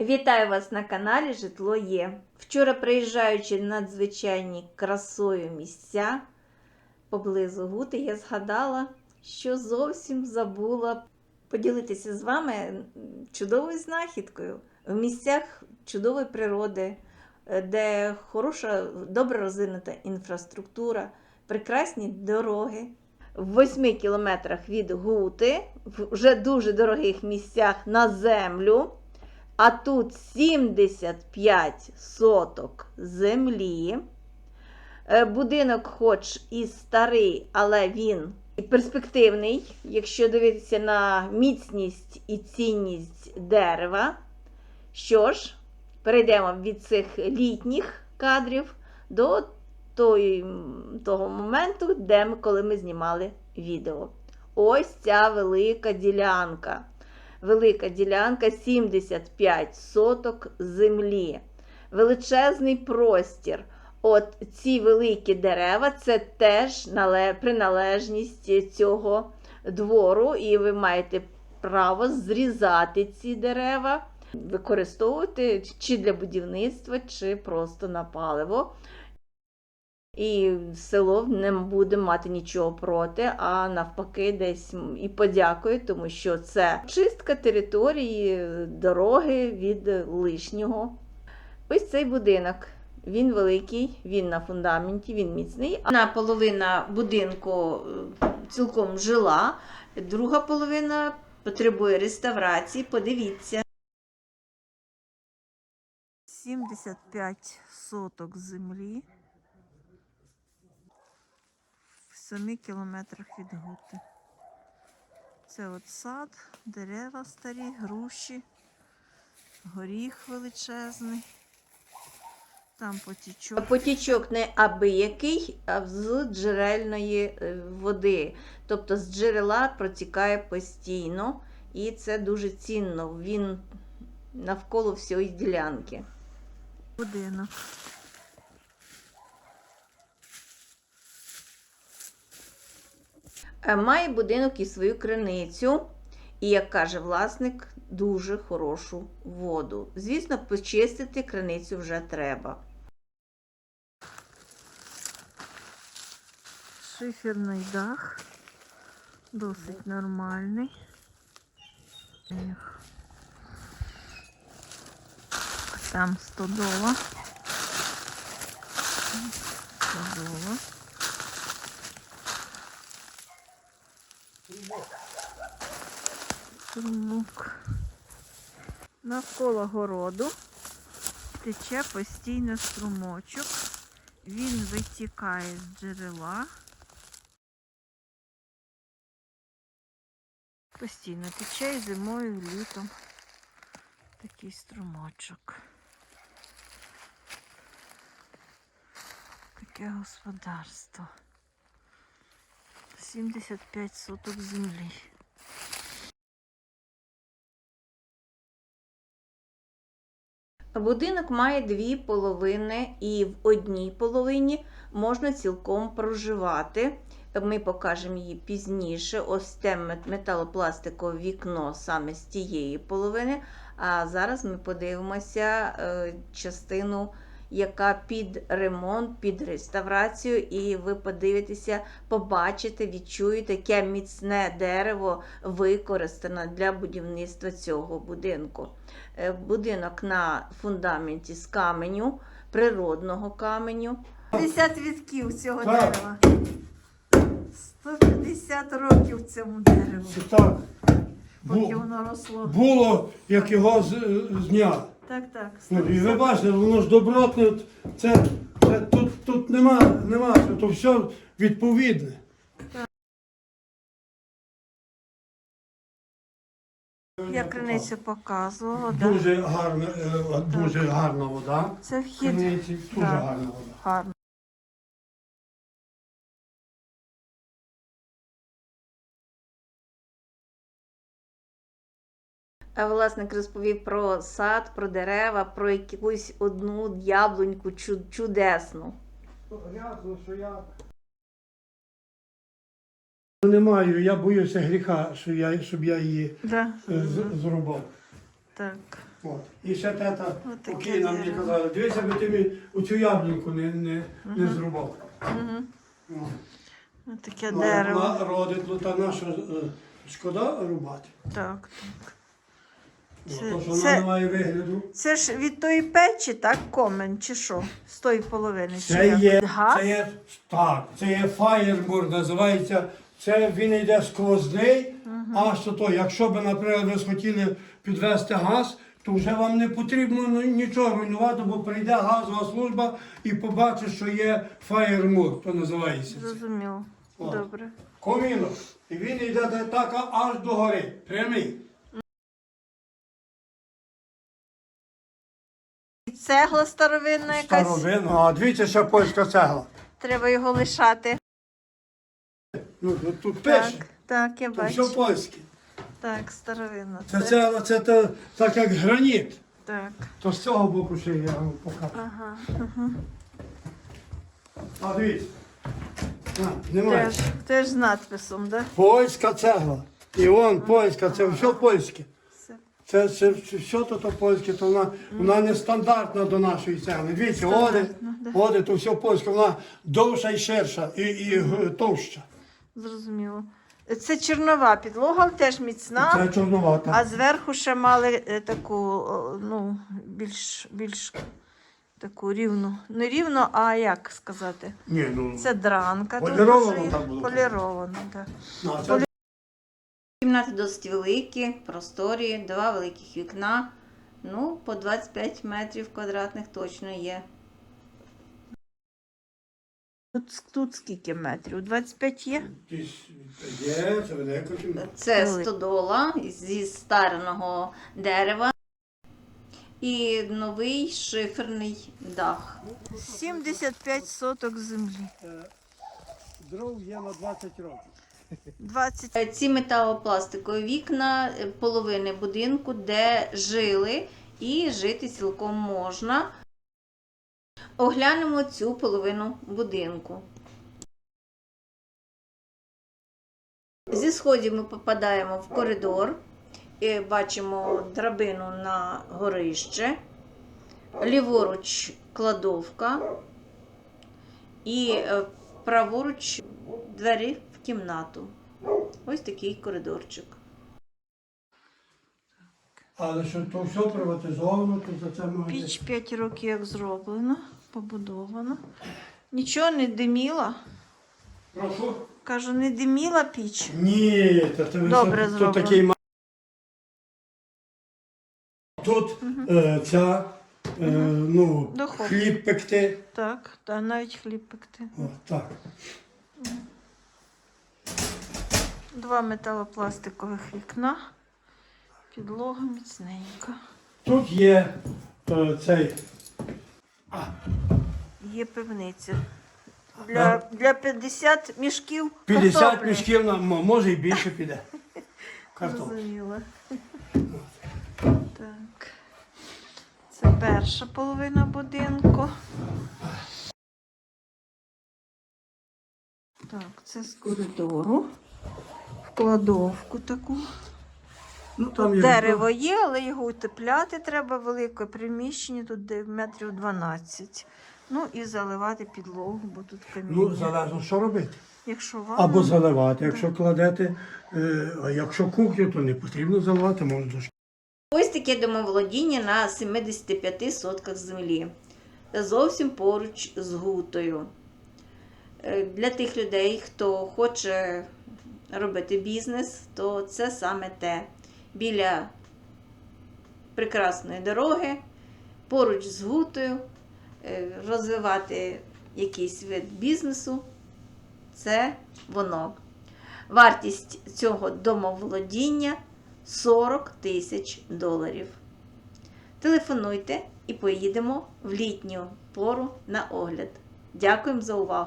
Вітаю вас на каналі Житло Є. Вчора, приїжджаючи надзвичайні красою місця поблизу Гути, я згадала, що зовсім забула поділитися з вами чудовою знахідкою в місцях чудової природи, де хороша, добре розвинута інфраструктура, прекрасні дороги. В 8 кілометрах від Гути, в вже дуже дорогих місцях на землю. А тут 75 соток землі. Е, Будинок, хоч і старий, але він перспективний, якщо дивитися на міцність і цінність дерева. Що ж, перейдемо від цих літніх кадрів до той, того моменту, де ми, коли ми знімали відео. Ось ця велика ділянка велика ділянка 75 соток землі. Величезний простір. От ці великі дерева це теж приналежність цього двору, і ви маєте право зрізати ці дерева, використовувати чи для будівництва, чи просто на паливо. І село не буде мати нічого проти, а навпаки, десь і подякує, тому що це чистка території, дороги від лишнього. Ось цей будинок. Він великий, він на фундаменті, він міцний. Одна половина будинку е, цілком жила, друга половина потребує реставрації. Подивіться. 75 соток землі. в 7 кілометрах від Гути. Це от сад, дерева старі, груші, горіх величезний. Там потічок. Потічок не абиякий, а з джерельної е, води. Тобто з джерела протікає постійно, і це дуже цінно. Він навколо всієї ділянки. Будинок. Має будинок і свою криницю, і, як каже власник, дуже хорошу воду. Звісно, почистити криницю вже треба. Шиферний дах, досить нормальний. Там стодола. Стодола. Навколо городу тече постійно струмочок. Він витікає з джерела. Постійно тече і зимою, літом такий струмочок. Таке господарство. 75 соток землі. Будинок має дві половини, і в одній половині можна цілком проживати. Ми покажемо її пізніше. Ось те мет- металопластикове вікно саме з тієї половини. А зараз ми подивимося е, частину, яка під ремонт, під реставрацію, і ви подивитеся, побачите, відчуєте, яке міцне дерево використано для будівництва цього будинку. Е, Будинок на фундаменті з каменю, природного каменю. 50 відків цього Так. дерева. 150 років цьому дереву, Це так. поки Бу- воно росло. було, як його зняли. Так, так. Ну, і ви бачите, воно ж добротне, це, це тут, тут нема, нема, то все відповідне. Я криницю показувала. да. Дуже гарна, е, дуже гарна вода. Це вхід криниці дуже Да. гарна вода. гарний. Власник розповів про сад, про дерева, про якусь одну яблуньку чу- чудесну. Грязно, що я. Не маю, я боюся гріха, що я, щоб я її Да. е, з- зрубав. Так. От. І ще тета покійна мені казала, дивися, аби ти мені оцю яблуньку не, не, не зрубав. Угу. От. Таке дерево. родить, ну та наша е, шкода рубати. Так, так. Ну, Це- то, що вона це- не має вигляду. Це ж від тої печі, так, комен, чи що? З тої половини. чи Це як? є, Газ? це є, так, це є фаєрбур, називається. Це він йде сквозний, аж то, то. Якщо б, наприклад, ви схотіли підвести газ, то вже вам не потрібно ну, нічого руйнувати, бо прийде газова служба і побачить, що є фаєрмур, то називається. це. Зрозуміло. О. Добре. Комінок. І він йде де- так аж до гори. Прямий. Цегла старовинна якась. Старовина. А дивіться, ще польська цегла. Треба його лишати. Ну, тут, тут Так, пише. так, я Тут все польське. Так, старовинна. Це цегла, це та- так як граніт. Так. То з цього боку ще я вам покажу. Ага. ага. А дивіться. А, немає. Теж, теж з надписом, так? Польська цегла. І вон польська, це все польське. Це, це, все то, то польське, то вона, вона не стандартна до нашої цегли. Дивіться, оди, оди, то все польське, вона довша і ширша, і, і г- товща. Зрозуміло. Це чорнова підлога, теж міцна. Це чорновата. А зверху ще мали е, таку, о, ну, більш, більш таку рівну. Не рівну, а як сказати? Ні, ну, Це дранка. тут Поліровано вже є. так було. Поліровано, так. ну, а це Кімнати досить великі, просторі, два великих вікна. Ну, по 25 метрів квадратних точно є. Тут, тут скільки метрів? 25 є? є, це велика кімната. Це стодола зі стареного дерева і новий шиферний дах. 75 соток землі. Дров є на 20 років. 20. Ці металопластикові вікна е, половини будинку, де жили і жити цілком можна. Оглянемо цю половину будинку. Зі сходів ми попадаємо в коридор, і бачимо драбину на горище, ліворуч кладовка і е, праворуч двері кімнату. Ось такий коридорчик. Але що то все приватизовано, то за це можна. Піч 5 років як зроблено, побудовано. Нічого не диміла. Прошу. Кажу, не диміла піч. Ні, та це Добре що, зроблено. такий ма- Тут е, ця, е, ну, Духовка. хліб пекти. Так, та навіть хліб пекти. О, так. Два металопластикових вікна. Підлога міцненька. Тут є е, цей. Є пивниця. Для, для 50 мішків 50 картоплі. мішків нам може і більше піде. Зрозуміла. Так. Це перша половина будинку. Так, це з коридору. Кладовку таку. Ну, там є Дерево є, але його утепляти треба велике приміщення, тут де метрів 12. Ну і заливати підлогу, бо тут каміння. Ну, залежно, що робити. Якщо вам Або заливати, якщо кладете, е, а якщо кухню, то не потрібно заливати, можна Ось таке домоволодіння на 75 сотках землі. Та зовсім поруч з гутою. Е, Для тих людей, хто хоче робити бізнес, то це саме те. Біля прекрасної дороги, поруч з гутою, е, розвивати якийсь вид бізнесу. Це воно. Вартість цього домоволодіння 40 тисяч доларів. Телефонуйте і поїдемо в літню пору на огляд. Дякуємо за увагу!